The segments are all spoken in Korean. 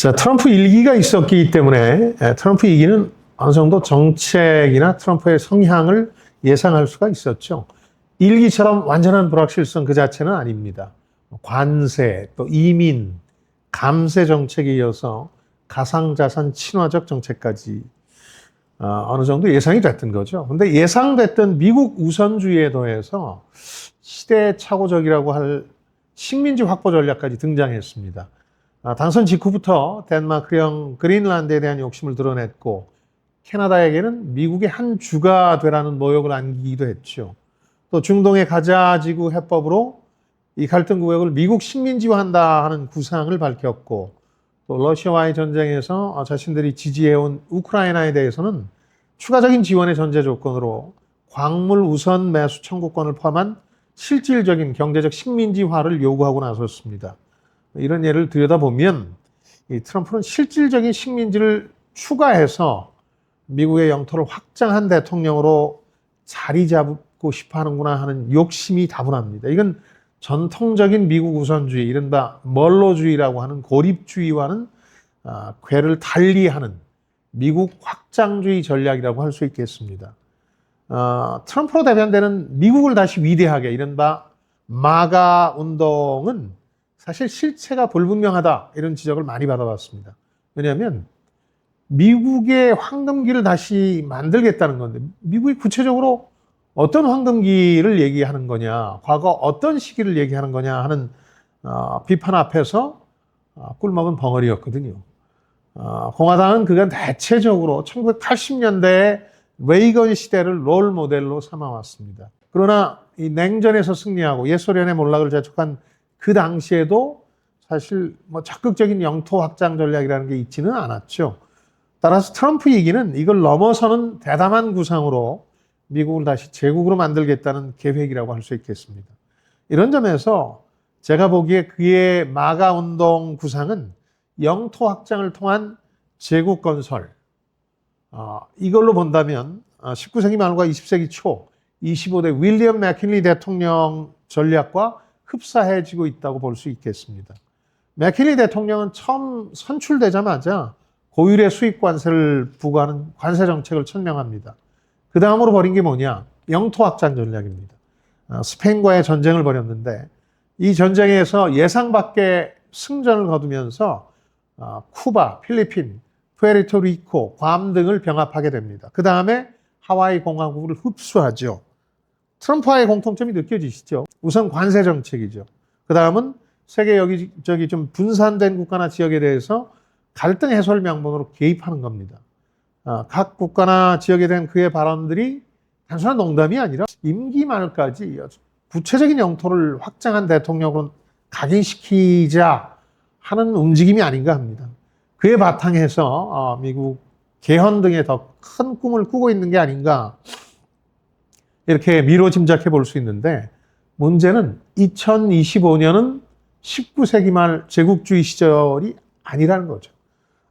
자, 트럼프 일기가 있었기 때문에 에, 트럼프 일기는 어느 정도 정책이나 트럼프의 성향을 예상할 수가 있었죠. 일기처럼 완전한 불확실성 그 자체는 아닙니다. 관세, 또 이민, 감세 정책에 이어서 가상자산 친화적 정책까지 어, 어느 정도 예상이 됐던 거죠. 근데 예상됐던 미국 우선주의에 더해서 시대착오적이라고 할 식민지 확보 전략까지 등장했습니다. 아, 당선 직후부터 덴마크령 그린란드에 대한 욕심을 드러냈고 캐나다에게는 미국의 한 주가 되라는 모욕을 안기기도 했죠. 또 중동의 가자지구 해법으로 이 갈등 구역을 미국 식민지화한다 하는 구상을 밝혔고 또 러시아와의 전쟁에서 어, 자신들이 지지해온 우크라이나에 대해서는 추가적인 지원의 전제 조건으로 광물 우선 매수 청구권을 포함한 실질적인 경제적 식민지화를 요구하고 나섰습니다. 이런 예를 들여다보면 이 트럼프는 실질적인 식민지를 추가해서 미국의 영토를 확장한 대통령으로 자리 잡고 싶어 하는구나 하는 욕심이 다분합니다. 이건 전통적인 미국 우선주의, 이른바 멀로주의라고 하는 고립주의와는 아, 궤를 달리하는 미국 확장주의 전략이라고 할 수 있겠습니다. 어, 트럼프로 대변되는 미국을 다시 위대하게 이른바 마가 운동은 사실 실체가 불분명하다 이런 지적을 많이 받아봤습니다. 왜냐하면 미국의 황금기를 다시 만들겠다는 건데 미국이 구체적으로 어떤 황금기를 얘기하는 거냐, 과거 어떤 시기를 얘기하는 거냐 하는 어, 비판 앞에서 어, 꿀먹은 벙어리였거든요. 어, 공화당은 그간 대체적으로 1980년대 레이건 시대를 롤 모델로 삼아왔습니다. 그러나 이 냉전에서 승리하고 옛소련의 몰락을 재촉한 그 당시에도 사실 뭐 적극적인 영토 확장 전략이라는 게 있지는 않았죠. 따라서 트럼프 얘기는 이걸 넘어서는 대담한 구상으로 미국을 다시 제국으로 만들겠다는 계획이라고 할 수 있겠습니다. 이런 점에서 제가 보기에 그의 마가 운동 구상은 영토 확장을 통한 제국 건설, 어, 이걸로 본다면 어, 19세기 말과 20세기 초 25대 윌리엄 맥킨리 대통령 전략과 흡사해지고 있다고 볼 수 있겠습니다. 맥킨리 대통령은 처음 선출되자마자 고율의 수입 관세를 부과하는 관세 정책을 천명합니다. 그 다음으로 벌인 게 뭐냐? 영토 확장 전략입니다. 어, 스페인과의 전쟁을 벌였는데 이 전쟁에서 예상 밖의 승전을 거두면서 어, 쿠바, 필리핀, 푸에르토리코, 괌 등을 병합하게 됩니다. 그 다음에 하와이 공화국을 흡수하죠. 트럼프와의 공통점이 느껴지시죠? 우선 관세 정책이죠. 그 다음은 세계 여기저기 좀 분산된 국가나 지역에 대해서 갈등 해소를 명분으로 개입하는 겁니다. 아, 각 국가나 지역에 대한 그의 발언들이 단순한 농담이 아니라 임기 말까지 구체적인 영토를 확장한 대통령으로 각인시키자 하는 움직임이 아닌가 합니다. 그의 바탕에서 어, 미국 개헌 등의 더 큰 꿈을 꾸고 있는 게 아닌가 이렇게 미로 짐작해 볼 수 있는데 문제는 2025년은 19세기 말 제국주의 시절이 아니라는 거죠.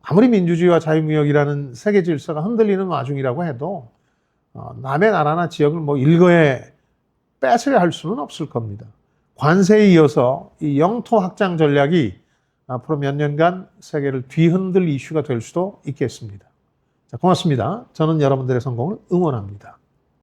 아무리 민주주의와 자유무역이라는 세계 질서가 흔들리는 와중이라고 해도 어, 남의 나라나 지역을 뭐 일거에 뺏으려 할 수는 없을 겁니다. 관세에 이어서 이 영토 확장 전략이 앞으로 몇 년간 세계를 뒤흔들 이슈가 될 수도 있겠습니다. 자, 고맙습니다. 저는 여러분들의 성공을 응원합니다.